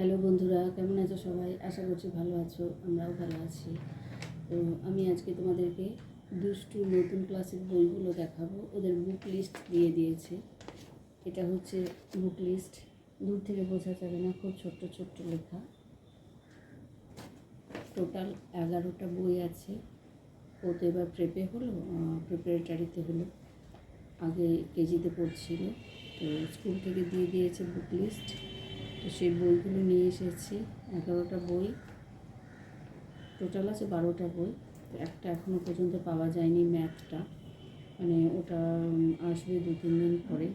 Hello বন্ধুরা, কেমন আছো সবাই? আশা করছি ভালো আছো, আমরাও ভালো আছি। তো আমি আজকে তোমাদেরকে দুষ্টু নতুন ক্লাসের বইগুলো দেখাবো। ওদের বুক লিস্ট দিয়ে দিয়েছে। এটা হচ্ছে বুক লিস্ট দূর থেকে বোঝা যাবে না, খুব ছোট্ট ছোট্ট লেখা। টোটাল এগারোটা বই আছে। ও তো এবার প্রেপে হলো প্রিপারেটারিতে হলো। আগে কেজিতে পড়ছিল। তো স্কুল থেকে দিয়ে দিয়েছে বুক লিস্ট তো সেই বইগুলো নিয়ে এসেছি, এগারোটা বই। টোটাল আছে বারোটা বই। তো একটা এখনও পর্যন্ত পাওয়া যায়নি ম্যাথটা। মানে ওটা আসবে দু, তিন দিন পরে।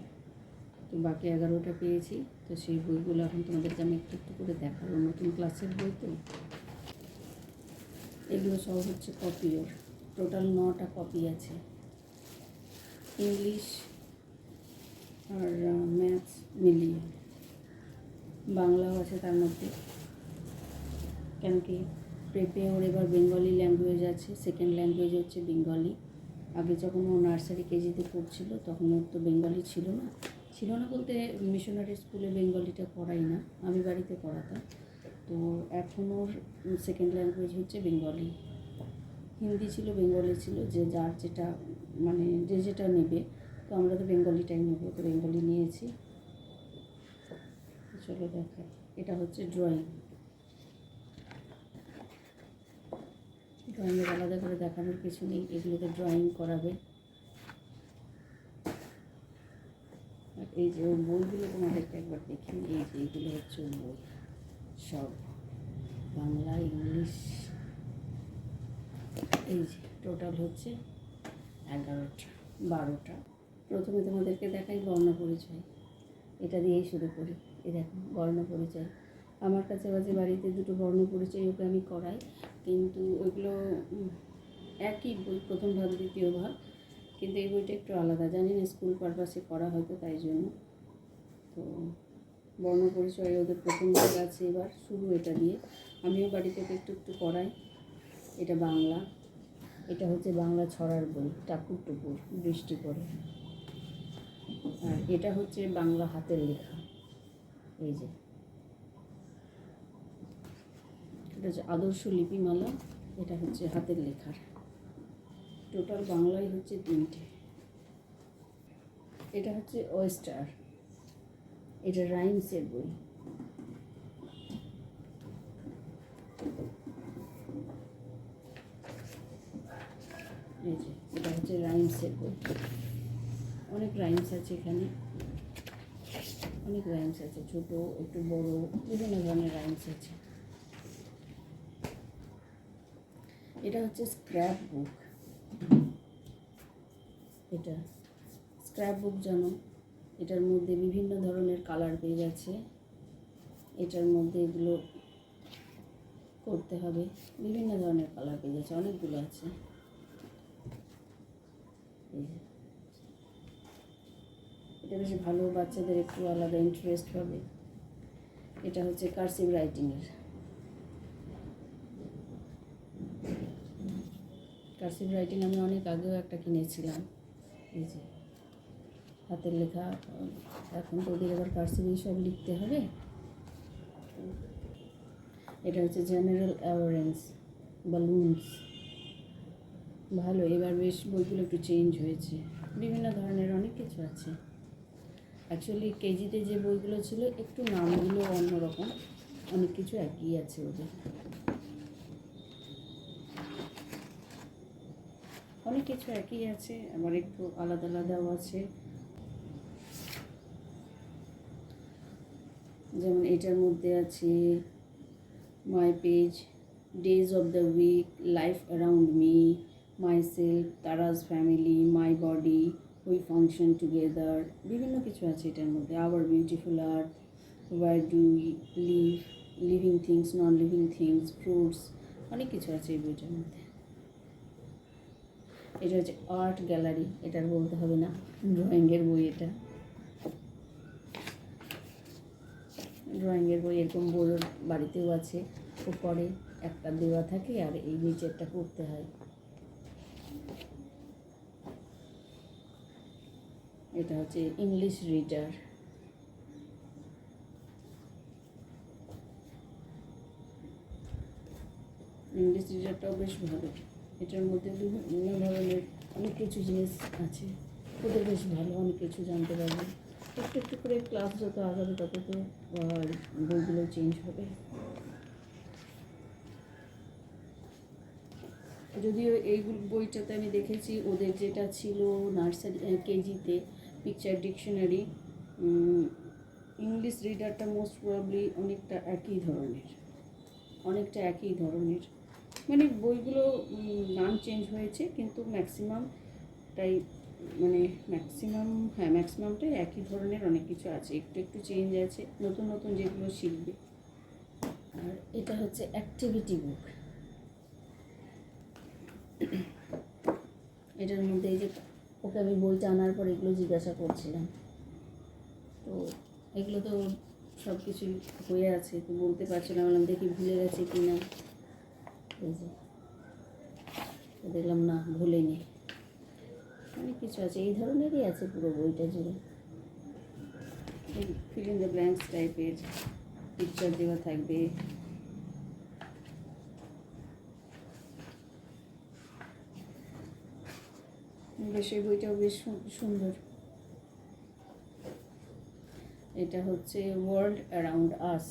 তো বাকি এগারোটা পেয়েছি। তো সেই বইগুলো এখন তোমাদেরকে আমি একটু একটু করে দেখাবো। নতুন ক্লাসের বই তো। এগুলো সব হচ্ছে কপিও টোটাল নটা কপি আছে। ইংলিশ আর ম্যাথস মিলিয়ে। বাংলাও আছে তার মধ্যে। কেন কি প্রেপে ওর এবার বেঙ্গলি ল্যাঙ্গুয়েজ আছে সেকেন্ড ল্যাঙ্গুয়েজ হচ্ছে বেঙ্গলি আগে যখন ও নার্সারি কেজিতে পড়ছিল, তখন ওর তো বেঙ্গলি ছিল না। ছিল না বলতে মিশনারি স্কুলে বেঙ্গলিটা পড়াই না, আমি বাড়িতে পড়াতাম। তো এখন ওর সেকেন্ড ল্যাঙ্গুয়েজ হচ্ছে বেঙ্গলি হিন্দি ছিল বেঙ্গলি ছিল, যে যার যেটা মানে যে যেটা নেবে, তো আমরা তো বেঙ্গলিটাই নেব, তো বেঙ্গলি নিয়েছি। চলো দেখাই এটা হচ্ছে ড্রয়িং ড্রয়িংয়ের আলাদা করে দেখানোর কিছু নেই এগুলোতে ড্রয়িং করাবে। আর এই যে বইগুলো তোমাদেরকে একবার দেখিয়ে এই যে এইগুলো হচ্ছে বই। সব বাংলা, ইংলিশ। এই যে টোটাল হচ্ছে এগারোটা, বারোটা। প্রথমে তোমাদেরকে দেখাই বর্ণ পরিচয়। এটা দিয়েই শুরু করি। এই দেখো, বর্ণ পরিচয়। আমার কাছে বাজে বাড়িতে দুটো বর্ণ পরিচয় ওকে আমি করাই, কিন্তু ওইগুলো একই বই, প্রথম ভাগ, দ্বিতীয় ভাগ, কিন্তু এই বইটা একটু আলাদা। জানি না স্কুল পারপাসে করা হয়তো তাই জন্য। তো বর্ণ পরিচয় ওদের প্রথম ভাগ আছে এবার শুরু এটা দিয়ে। আমিও বাড়িতে একটু একটু করাই। এটা বাংলা। এটা হচ্ছে বাংলা ছড়ার বই, টাকুর টুকুর, বৃষ্টি পড়ে। আর এটা হচ্ছে বাংলা হাতের লেখা। এই যে। এটা হচ্ছে আদর্শ লিপিমালা, এটা হচ্ছে হাতের লেখার। টোটাল বাংলায় হচ্ছে তিনটে। এটা হচ্ছে ওয়েস্টার এটা রাইমসের বই। এটা হচ্ছে রাইমসের বই। অনেক রাইমস আছে এখানে। অনেক রাইমস আছে, ছোট, একটু বড়, বিভিন্ন ধরনের রাইমস আছে। এটা হচ্ছে স্ক্র্যাপ বুক এটা স্ক্র্যাপ বুক জানো? এটার মধ্যে বিভিন্ন ধরনের কালার পেয়ে যাচ্ছে। এটার মধ্যে এগুলো করতে হবে। বিভিন্ন ধরনের কালার পেয়ে যাচ্ছে, অনেকগুলো আছে এই যে এটা বেশি ভালো বাচ্চাদের একটু আলাদা ইন্টারেস্ট হবে। এটা হচ্ছে কার্সিভ রাইটিংয়ের কার্সিভ রাইটিং আমি অনেক আগেও একটা কিনেছিলাম। এই যে, হাতের লেখা, এখন তো ওদের এবার কার্সিভেই সব লিখতে হবে। এটা হচ্ছে জেনারেল অ্যাওয়ারেন্স বালুনস ভালো, এবার বেশ বইগুলো একটু চেঞ্জ হয়েছে। বিভিন্ন ধরনের অনেক কিছু আছে। অ্যাকচুয়ালি কেজিতে যে বইগুলো ছিল, একটু নামগুলো অন্যরকম। অনেক কিছু একই আছে ওদের। অনেক কিছু একই আছে, আবার একটু আলাদা আলাদাও আছে। যেমন এটার মধ্যে আছে my page days of the week life around me my self Taraz family my body we function together বিভিন্ন কিছু আছে এটার মধ্যে। Our beautiful art war do live living things non living things fruits অনেক কিছু আছে এই বইটার মধ্যে। এটা হচ্ছে আর্ট গ্যালারি এটার বলতে হবে না। ড্রয়িংয়ের বই এটা। ড্রয়িংয়ের বই এরকম বই ওর বাড়িতেও আছে, উপরে একটা দেওয়া থাকে আর এই নিচেরটা করতে হয়। এটা হচ্ছে ইংলিশ রিডার ইংলিশ রিডারটাও বেশ ভালো। এটার মধ্যে বিভিন্ন ধরনের অনেক কিছু জিনিস আছে। ওদের বেশ ভালো, অনেক কিছু জানতে পারবে। একটু একটু করে ক্লাস যত আগাবে তত তো বইগুলো চেঞ্জ হবে। যদিও এই বইটাতে আমি দেখেছি, ওদের যেটা ছিল নার্সারি কেজিতে পিকচার ডিকশনারি ইংলিশ রিডারটা মোস্ট প্রবাবলি অনেকটা একই ধরনের। অনেকটা একই ধরনের। মানে বইগুলো নাম চেঞ্জ হয়েছে, কিন্তু ম্যাক্সিমামটাই মানে ম্যাক্সিমাম হ্যাঁ ম্যাক্সিমামটাই একই ধরনের অনেক কিছু আছে। একটু একটু চেঞ্জ আছে, নতুন নতুন যেগুলো শিখবে। আর এটা হচ্ছে অ্যাক্টিভিটি বুক এটার মধ্যে এই যে ওকে আমি বইটা আনার পর এগুলো জিজ্ঞাসা করছিলাম। তো এগুলো তো সব কিছুই হয়ে আছে, তো বলতে পারছিলাম, বললাম দেখি ভুলে গেছে কি না এই যে দেখলাম না, ভুলেনি। অনেক কিছু আছে, এই ধরনেরই আছে পুরো বইটা জুড়ে। ফিল ইন দ্য ব্ল্যাঙ্কস টাইপের পিকচার দেওয়া থাকবে। বেশ বইটাও বেশ সুন্দর। এটা হচ্ছে ওয়ার্ল্ড অ্যারাউন্ড আস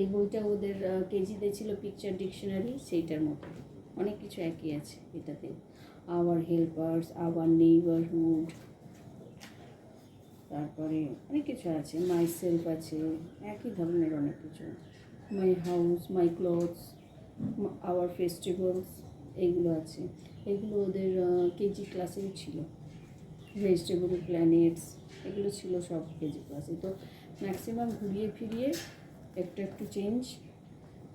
এই বইটা ওদের কেজিতে ছিল পিকচার ডিকশনারি সেইটার মতো। অনেক কিছু একই আছে এটাতে। আওয়ার হেল্পার্স আওয়ার নেইবারহুড তারপরে অনেক কিছু আছে। মাই সেলফ আছে, একই ধরনের অনেক কিছু। My house my clothes our festivals এইগুলো আছে। এগুলো ওদের কেজি ক্লাসেই ছিল। ভেজিটেবল প্ল্যানেটস এগুলো ছিল সব কেজি ক্লাসে তো ম্যাক্সিমাম ঘুরিয়ে ফিরিয়ে একটু একটু চেঞ্জ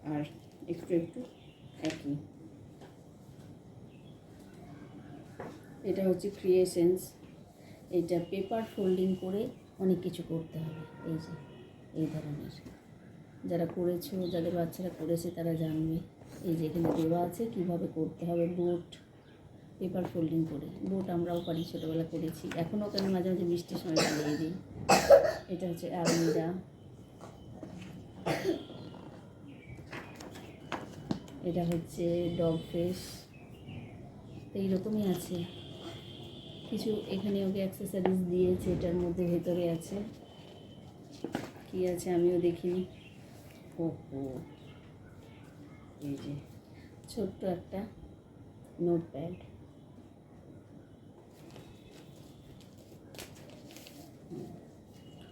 আর একটু একটু একই। এটা হচ্ছে ক্রিয়েশনস এটা পেপার ফোল্ডিং করে অনেক কিছু করতে হবে। এই যে, এই ধরনের। যারা করেছ, যাদের বাচ্চারা করেছে, তারা জানবে। এই যে এখানে দেওয়া আছে, কীভাবে করতে হবে বোট? পেপার ফোল্ডিং করে। বোট আমরাও পারি, ছোটোবেলা করেছি। এখনও কেন মাঝে মাঝে বৃষ্টির সময় চালিয়ে দিই। এটা হচ্ছে আলমিরা। এটা হচ্ছে ডগ ফেস। এইরকমই আছে। কিছু এখানে ওকে অ্যাক্সেসরিজ দিয়েছে, এটার মধ্যে ভেতরে আছে। কি আছে আমিও দেখিনি। ও ও এই যে, ছোট্ট একটা নোটপ্যাড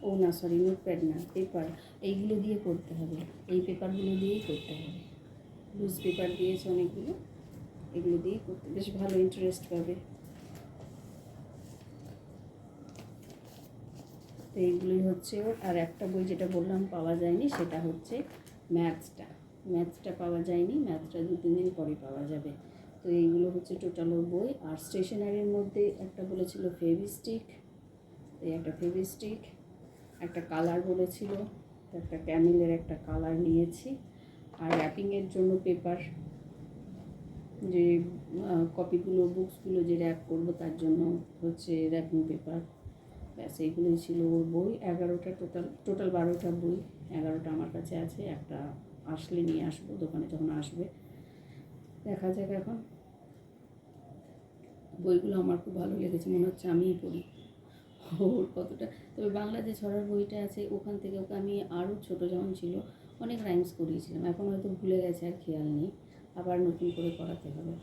ও না সরি নোটপ্যাড না পেপার এইগুলো দিয়ে করতে হবে। এই পেপারগুলো দিয়েই করতে হবে। লুজ পেপার দিয়েছে অনেকগুলো, এগুলো দিয়েই করতে বেশ ভালো ইন্টারেস্ট পাবে। তো এইগুলোই হচ্ছে আর একটা বই যেটা বললাম, পাওয়া যায়নি, সেটা হচ্ছে ম্যাথসটা ম্যাথসটা পাওয়া যায়নি ম্যাথসটা দু তিন দিন পরে পাওয়া যাবে। তো এইগুলো হচ্ছে টোটাল বই। আর স্টেশনারির মধ্যে একটা বলেছিল ফেভিস্টিক এই একটা ফেভিস্টিক একটা কালার বলেছিল একটা ক্যামেলের একটা কালার নিয়েছি। আর র্যাপিংয়ের জন্য পেপার যে কপিগুলো বুকসগুলো যে র্যাপ করব তার জন্য হচ্ছে র্যাপিং পেপার ব্যাস, এইগুলোই ছিল ওর বই। এগারোটা টোটাল টোটাল বারোটা বই। এগারোটা আমার কাছে আছে, একটা আসলে নিয়ে আসব, দোকানে যখন আসবে। দেখা যাক এখন। বইগুলো আমার খুব ভালো লেগেছে, মনে হচ্ছে আমিই পড়ি। ওর কতটা। তবে বাংলা যে ছড়ার বইটা আছে, ওখান থেকে ওকে আমি আরও ছোটো যখন ছিল, অনেক রাইমস করিয়েছিলাম। এখন হয়তো ভুলে গেছে, আর খেয়াল নেই। আবার নতুন করে করাতে হবে।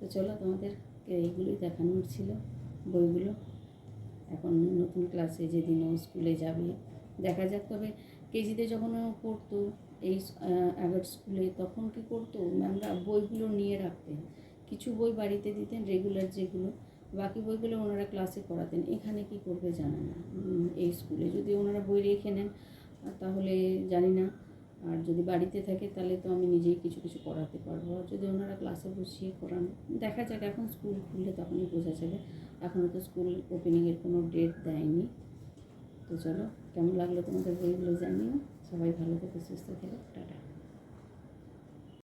তো চলো, তোমাদের এইগুলোই দেখানোর ছিল বইগুলো। এখন নতুন ক্লাসে যেদিন ও স্কুলে যাবে দেখা যাক, তবে কেজিতে যখন পড়তো এই অ্যাগার স্কুলে তখন কি করতো? ম্যামরা বইগুলো নিয়ে রাখতেন। কিছু বই বাড়িতে দিতেন রেগুলার যেগুলো। বাকি বইগুলো ওনারা ক্লাসে করাতেন এখানে কি করবে জানে না। এই স্কুলে যদি ওনারা বই রেখে নেন, তাহলে জানি না। আর যদি বাড়িতে থাকে, তাহলে তো আমি নিজেই কিছু কিছু করাতে পারব। আর যদি ওনারা ক্লাসে বসিয়ে করান দেখা যাক। এখন স্কুল খুললে তখনই বোঝা যাবে। এখনও তো স্কুল ওপেনিংয়ের কোনো ডেট দেয়নি। তো চলো কেমন লাগল তোমাদের বইগুলো জানিও? সবাই ভালো থেকে সুস্থ থাকে টাটা।